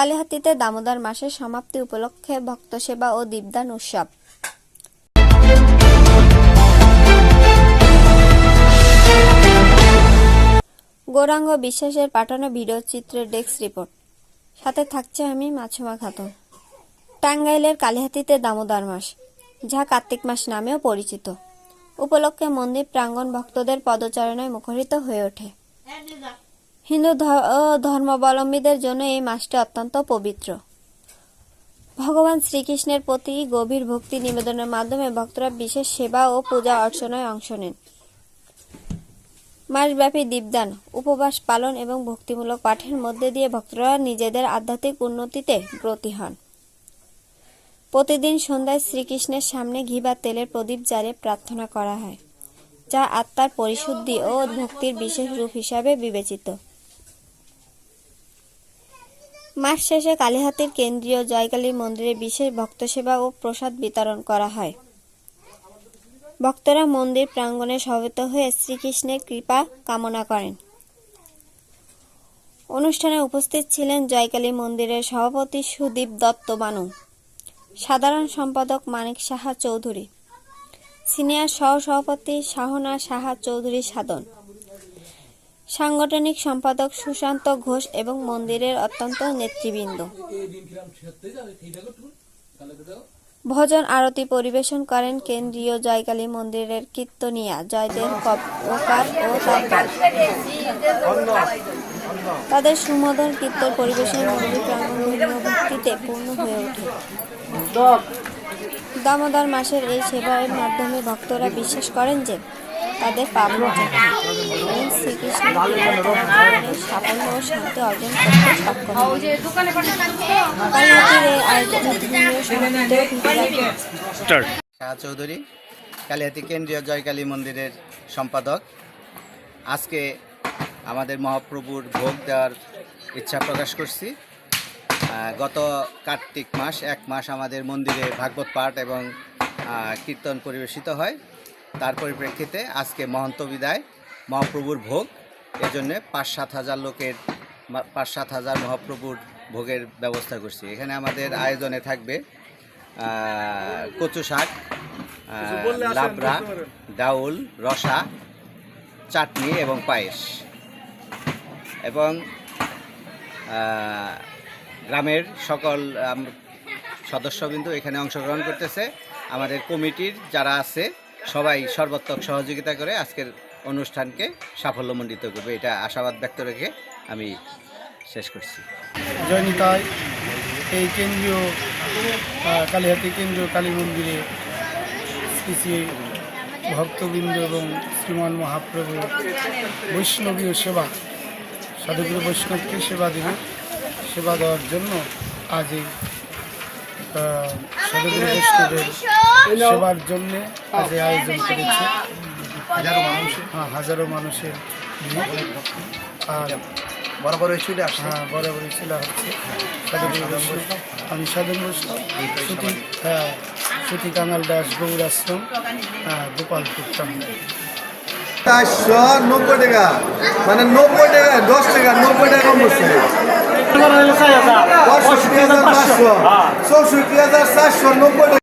কালীহাতিতে দামোদর মাসের সমাপ্তি উপলক্ষে ভক্ত সেবা ও দীপদান উৎসব। গৌরাঙ্গ বিশ্বাসের পাঠানো ভিডিও চিত্রের ডেস্ক রিপোর্ট। সাথে থাকছে আমি মাছুমা খাতুন। টাঙ্গাইলের কালীহাতিতে দামোদর মাস, যা কার্তিক মাস নামেও পরিচিত। উপলক্ষে মন্দির প্রাঙ্গণ ভক্তদের পদচারণায় মুখরিত হয়ে ওঠে। হিন্দু ধর্মাবলম্বীদের জন্য এই মাসটি অত্যন্ত পবিত্র। ভগবান শ্রীকৃষ্ণের প্রতি গভীর ভক্তি নিবেদনের মাধ্যমে ভক্তরা বিশেষ সেবা ও পূজা অর্চনায় অংশ নেন। মাসব্যাপী দীপদান, উপবাস পালন এবং ভক্তিমূলক পাঠের মধ্যে দিয়ে ভক্তরা নিজেদের আধ্যাত্মিক উন্নতিতে ব্রতী হন। প্রতিদিন সন্ধ্যায় শ্রীকৃষ্ণের সামনে ঘি বা তেলের প্রদীপ জ্বালে প্রার্থনা করা হয়, যা আত্মার পরিশুদ্ধি ও ভক্তির বিশেষ রূপ হিসাবে বিবেচিত। মাস শেষে কালীহাতির কেন্দ্রীয় জয়কালী মন্দিরে বিশেষ ভক্ত সেবা ও প্রসাদ বিতরণ করা হয়। ভক্তরা মন্দির প্রাঙ্গণে সমবেত হয়ে শ্রীকৃষ্ণের কৃপা কামনা করেন। অনুষ্ঠানে উপস্থিত ছিলেন জয়কালী মন্দিরের সভাপতি সুদীপ দত্ত বানু, সাধারণ সম্পাদক মানিক সাহা চৌধুরী, সিনিয়র সহ সভাপতি শাহনা সাহা চৌধুরী সাধন সাংগঠনিক সম্পাদক সুশান্ত ঘোষ এবং মন্দিরের অত্যন্ত নেতৃবৃন্দ। ভজন আরতি পরিবেশন করেন কেন্দ্রীয় জয়কালী মন্দিরের কীর্তনিয়া জয়দেব কপকার ও তাদের সুমধুর কীর্তন পরিবেশন মন্দির প্রাঙ্গণ ভক্তিতে পূর্ণ হয়ে ওঠে। দামোদর মাসের এই সেবার মাধ্যমে ভক্তরা বিশ্বাস করেন যে তাদের এবং জীবনে সাফল্য ও শান্তি অর্জন করতে সক্ষম শাহ চৌধুরী কালিহাতি কেন্দ্রীয় জয়কালী মন্দিরের সম্পাদক। আজকে আমাদের মহাপ্রভুর ভোগ দেওয়ার ইচ্ছা প্রকাশ করছি। গত কার্তিক মাস এক মাস আমাদের মন্দিরে ভাগবত পাঠ এবং কীর্তন পরিবেশিত হয়। তার পরিপ্রেক্ষিতে আজকে মহন্ত বিদায় মহাপ্রভুর ভোগ। এজন্যে পাঁচ সাত হাজার লোকের পাঁচ সাত হাজার মহাপ্রভুর ভোগের ব্যবস্থা করছি। এখানে আমাদের আয়োজনে থাকবে কচু শাক লাবড়া ডাউল রসা চাটনি এবং পায়েস। এবং গ্রামের সকল সদস্যবৃন্দ এখানে অংশগ্রহণ করতেছে। আমাদের কমিটির যারা আছে সবাই সর্বাত্মক সহযোগিতা করে আজকের অনুষ্ঠানকে সাফল্যমণ্ডিত করবে, এটা আশাবাদ ব্যক্ত রেখে আমি শেষ করছি। জয়নিতায় এই কেন্দ্রীয় কালীহাতি কেন্দ্রীয় কালী মন্দিরে ভক্তবৃন্দ এবং শ্রীমান মহাপ্রভু বৈষ্ণবীয় সেবা, সাধুগুরু বৈষ্ণবকে সেবা দেবে, সেবা দেওয়ার জন্য আজ এই বৈষ্ণবের সেবার জন্য আজ আয়োজন করেছে। হাজারো মানুষ হ্যাঁ হাজারো মানুষের আর বরাবর চলে আসছে। হ্যাঁ বরাবরই চলে বৈষ্ণব। আমি সাধন বৈষ্ণব। সুতি হ্যাঁ সুতি কাঙাল দাস গৌর আশ্রম হ্যাঁ গোপালপুর চারশো নব্বই টাকা মানে নব্বই টাকা দশ টাকা নব্বই টাকা কম হাজার পাঁচশো চৌষট্টি হাজার চারশো নব্বই টাকা